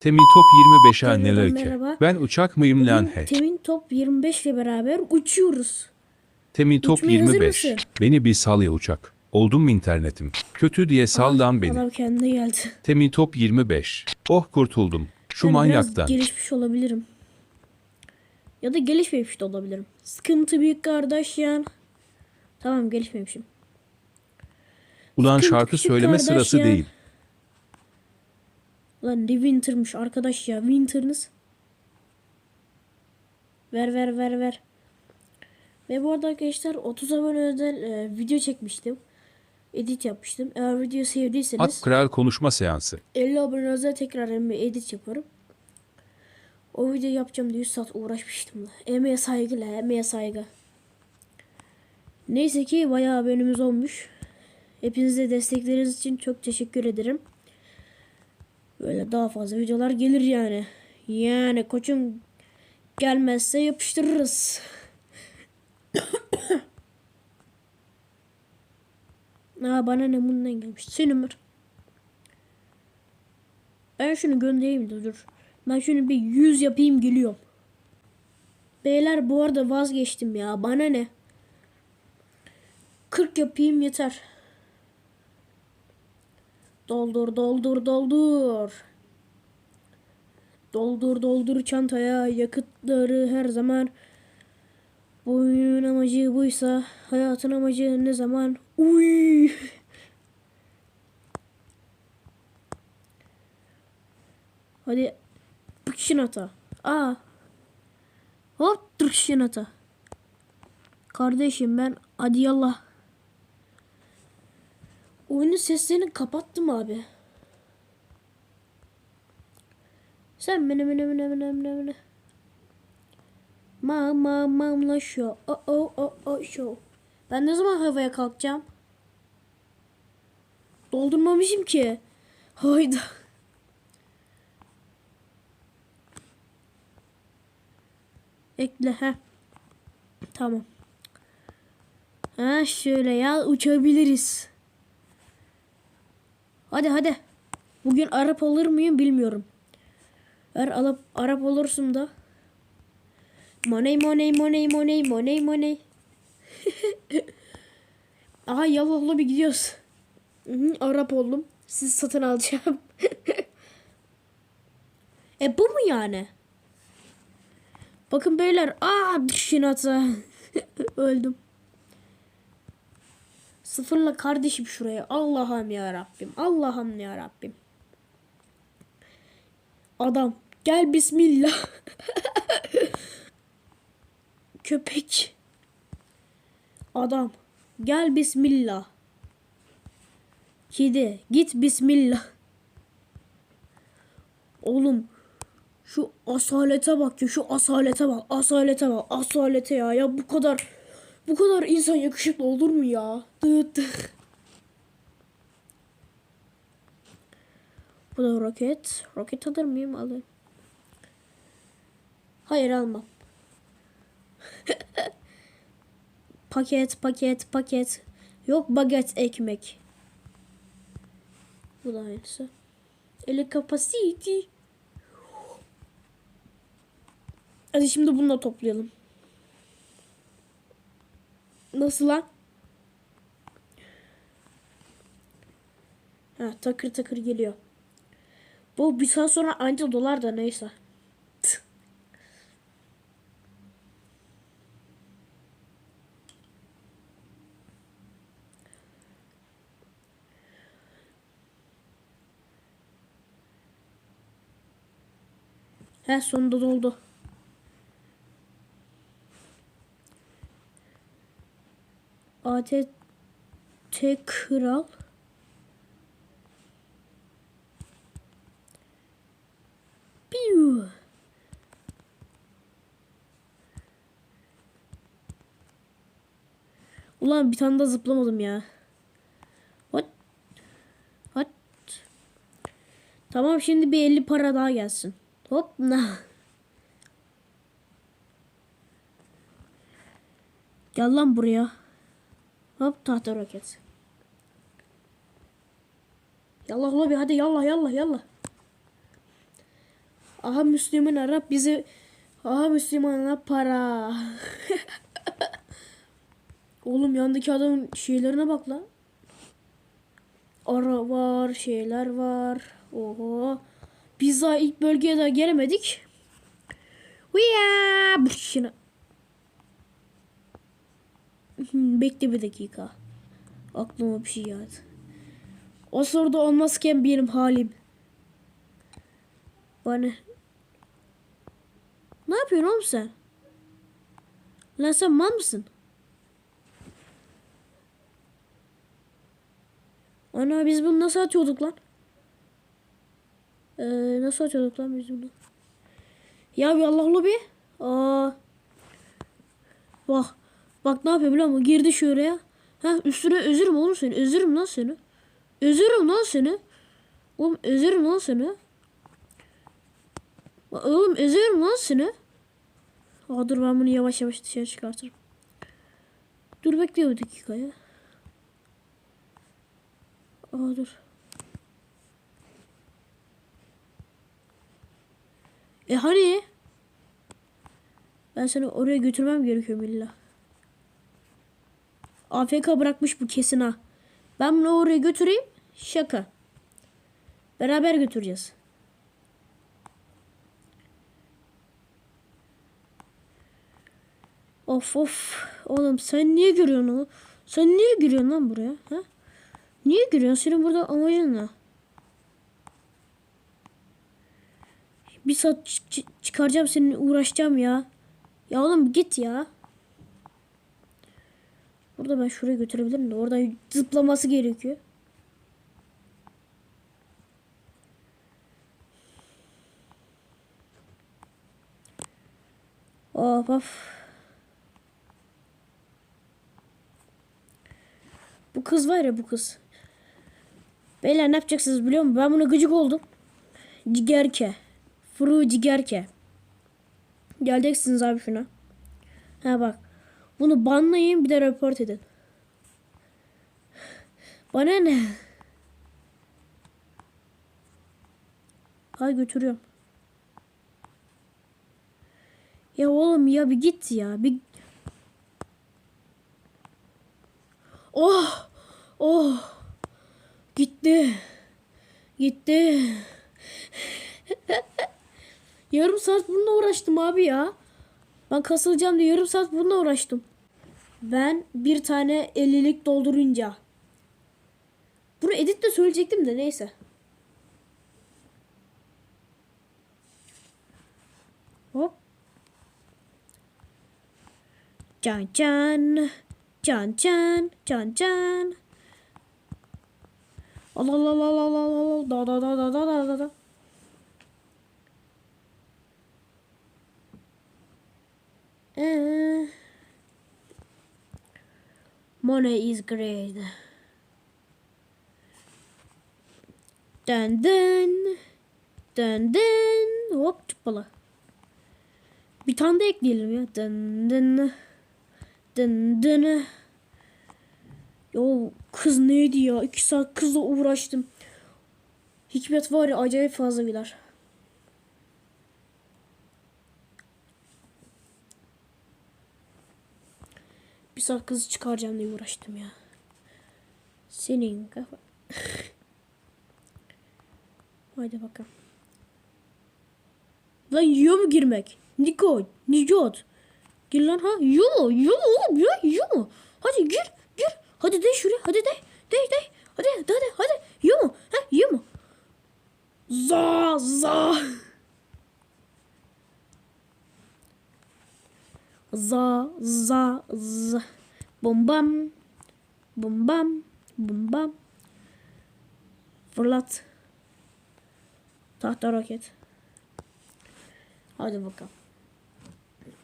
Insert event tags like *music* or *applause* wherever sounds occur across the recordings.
Temin top 25'e Tekrardan neler ki? merhaba. Ben uçak mıyım lan he? Temin Top 25 ile beraber uçuyoruz. Temin top uçmaya hazır 25. mısın? Beni bir sal ya uçak. Oldum mu internetim? Kötü diye sal lan beni. Adam kendine geldi. Temin top 25. Oh kurtuldum. Şu Ben manyaktan. Biraz gelişmiş olabilirim. Ya da gelişmemiş de olabilirim. Sıkıntı büyük kardeş ya. Tamam gelişmemişim. Ulan şarkı küçük söyleme kardeş sırası ya. değil. Lan ne Winter'mış arkadaş ya. Winter'ınız. Ver ver ver ver. Ve bu arada arkadaşlar 30 abone özel e, video çekmiştim. Edit yapmıştım. Eğer video sevdiyseniz At kral konuşma seansı. 50 abone özel tekrar bir edit yaparım. O videoyu yapacağım diye 100 saat uğraşmıştım da. Emeğe saygıyla, emeğe saygı. Neyse ki bayağı abonemiz olmuş. Hepinize destekleriniz için çok teşekkür ederim. Böyle daha fazla videolar gelir yani. Yani koçum gelmezse yapıştırırız. *coughs* Aa bana ne bundan gelmiş. Senin var. Ben şunu göndereyim de dur. Ben şunu bir 100 yapayım geliyorum. Beyler bu arada vazgeçtim ya. Bana ne? 40 yapayım yeter. Doldur doldur doldur. Doldur doldur çantaya yakıtları her zaman. Bu oyunun amacı buysa hayatın amacı ne zaman? Uy. Hadi pıkşın ata. Aa. Hop tırkşın ata. Kardeşim ben hadi yallah. Oyunun seslerini kapattım abi. Sen mene mene mene mene mene mene. Ma ma mamla show. O o o o show. Ben ne zaman havaya kalkacağım? Doldurmamışım ki. Hayda. Ekle ha. Tamam. Ha şöyle ya uçabiliriz. Hadi hadi. Bugün Arap olur muyum bilmiyorum. Eğer alıp Arap olursam da Money money money money money money. *laughs* Aha yallah bir gidiyoruz. Arap oldum. Sizi satın alacağım. *laughs* e bu mu yani? Bakın beyler. Aa düşün ata. *laughs* Öldüm. Sıfırla kardeşim şuraya. Allah'ım ya Rabbim. Allah'ım ya Rabbim. Adam gel bismillah. *laughs* Köpek. Adam gel bismillah. Kedi git bismillah. Oğlum şu asalete bak ya şu asalete bak asalete bak asalete ya ya bu kadar bu kadar insan yakışıklı olur mu ya? Dıt dıt. Bu da roket. Roket alır mıyım? Alırım. Hayır almam. *laughs* paket paket paket. Yok baget ekmek. Bu da aynısı. Ele capacity. Hadi şimdi bunu da toplayalım. Nasıl lan? Ha, takır takır geliyor. Bu bir saat sonra anca dolar da neyse. Tüh. He sonunda doldu. ATT Kral Piu. Ulan bir tane daha zıplamadım ya. What? What? Tamam şimdi bir 50 para daha gelsin. Hop na. Gel lan buraya. Hop tahta roket. Yallah lobi hadi yallah yallah yallah. Aha Müslüman Arap bize Aha Müslüman para. *laughs* Oğlum yandaki adamın şeylerine bak lan. Ara var, şeyler var. Oho. Biz daha ilk bölgeye daha gelemedik. Uya! Buşuna. Hmm, Bekle bir dakika. Aklıma bir şey geldi. O soruda olmazken benim halim. Bana. Ne yapıyorsun oğlum sen? Lan sen mal mısın? Ana biz bunu nasıl atıyorduk lan? Ee, nasıl atıyorduk lan biz bunu? Ya bir Allah'lı bir. Aa. Bak. Bak ne yapıyor biliyor musun? Girdi şuraya. Ha üstüne özürüm oğlum seni. Özürüm lan seni. Özürüm lan seni. Oğlum özürüm lan seni. Oğlum özürüm lan seni. Aa, dur ben bunu yavaş yavaş dışarı çıkartırım. Dur bekle bir dakika ya. Aa dur. E hani? Ben seni oraya götürmem gerekiyor illa. AFK bırakmış bu kesin ha. Ben bunu oraya götüreyim. Şaka. Beraber götüreceğiz. Of of. Oğlum sen niye giriyorsun o? Sen niye giriyorsun lan buraya? Ha? Niye giriyorsun? Senin burada amacın ne? Bir saat çı- çı- çıkaracağım seni uğraşacağım ya. Ya oğlum git ya. Burada ben şuraya götürebilirim de oradan zıplaması gerekiyor. Of of. Bu kız var ya bu kız. Beyler ne yapacaksınız biliyor musun? Ben buna gıcık oldum. Cigerke. Furu cigerke. Geleceksiniz abi şuna. Ha bak. Bunu banlayın bir de report edin. Bana ne? Hay götürüyorum. Ya oğlum ya bir git ya. Bir Oh! Oh! Gitti. Gitti. *laughs* yarım saat bununla uğraştım abi ya. Ben kasılacağım diye yarım saat bununla uğraştım. Ben bir tane 50'lik doldurunca. Bunu editle söyleyecektim de neyse. Hop. Can can. Can can. Can can. Allah Allah Allah Allah Allah Allah da da da da da da da Ee, money is great. Dın dın. Dın dın. Hop çıpala. Bir tane de ekleyelim ya. Dın dın. Dın dın. Yo kız neydi ya? İki saat kızla uğraştım. Hikmet var ya acayip fazla güler. Bir saat kızı çıkaracağım diye uğraştım ya. Senin kafa. *laughs* Haydi bakalım. Lan yiyor mu girmek? Niko, Nigot. Gir lan ha. Yiyor mu? Yiyor mu? Hadi gir, gir. Hadi de şuraya. Hadi de. De, de. Hadi, hadi, hadi. Yiyor mu? Ha, yiyor mu? Za, za. Za, za, za. Bum bam. Bum bam. Bum bam. Fırlat. Tahta roket. Hadi bakalım.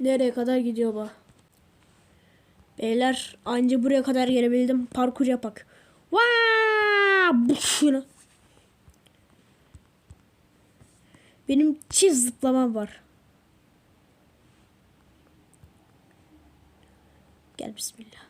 Nereye kadar gidiyor bu? Beyler anca buraya kadar gelebildim. Parkur yapak. Vaa! Bu şunu. Benim çift zıplamam var. Gel bismillah.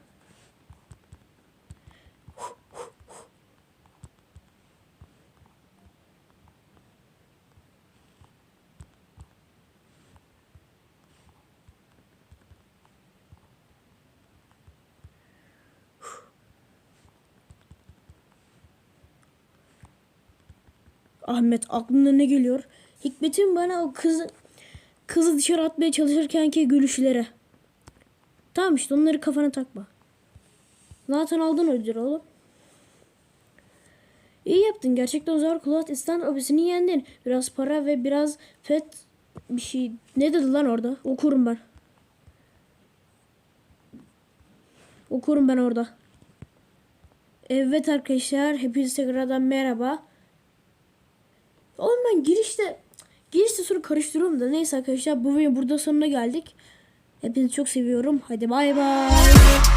Ahmet aklına ne geliyor? Hikmet'in bana o kızı kızı dışarı atmaya çalışırkenki gülüşlere. Tamam işte onları kafana takma. Zaten aldın ödülü oğlum. İyi yaptın. Gerçekten zor Cloud İstan obisini yendin. Biraz para ve biraz fet bir şey. Ne dedi lan orada? Okurum ben. Okurum ben orada. Evet arkadaşlar. Hepinize tekrardan merhaba. Oğlum ben girişte girişte sonra karıştırıyorum da neyse arkadaşlar bu videonun burada sonuna geldik. Hepinizi çok seviyorum. Hadi bay bay.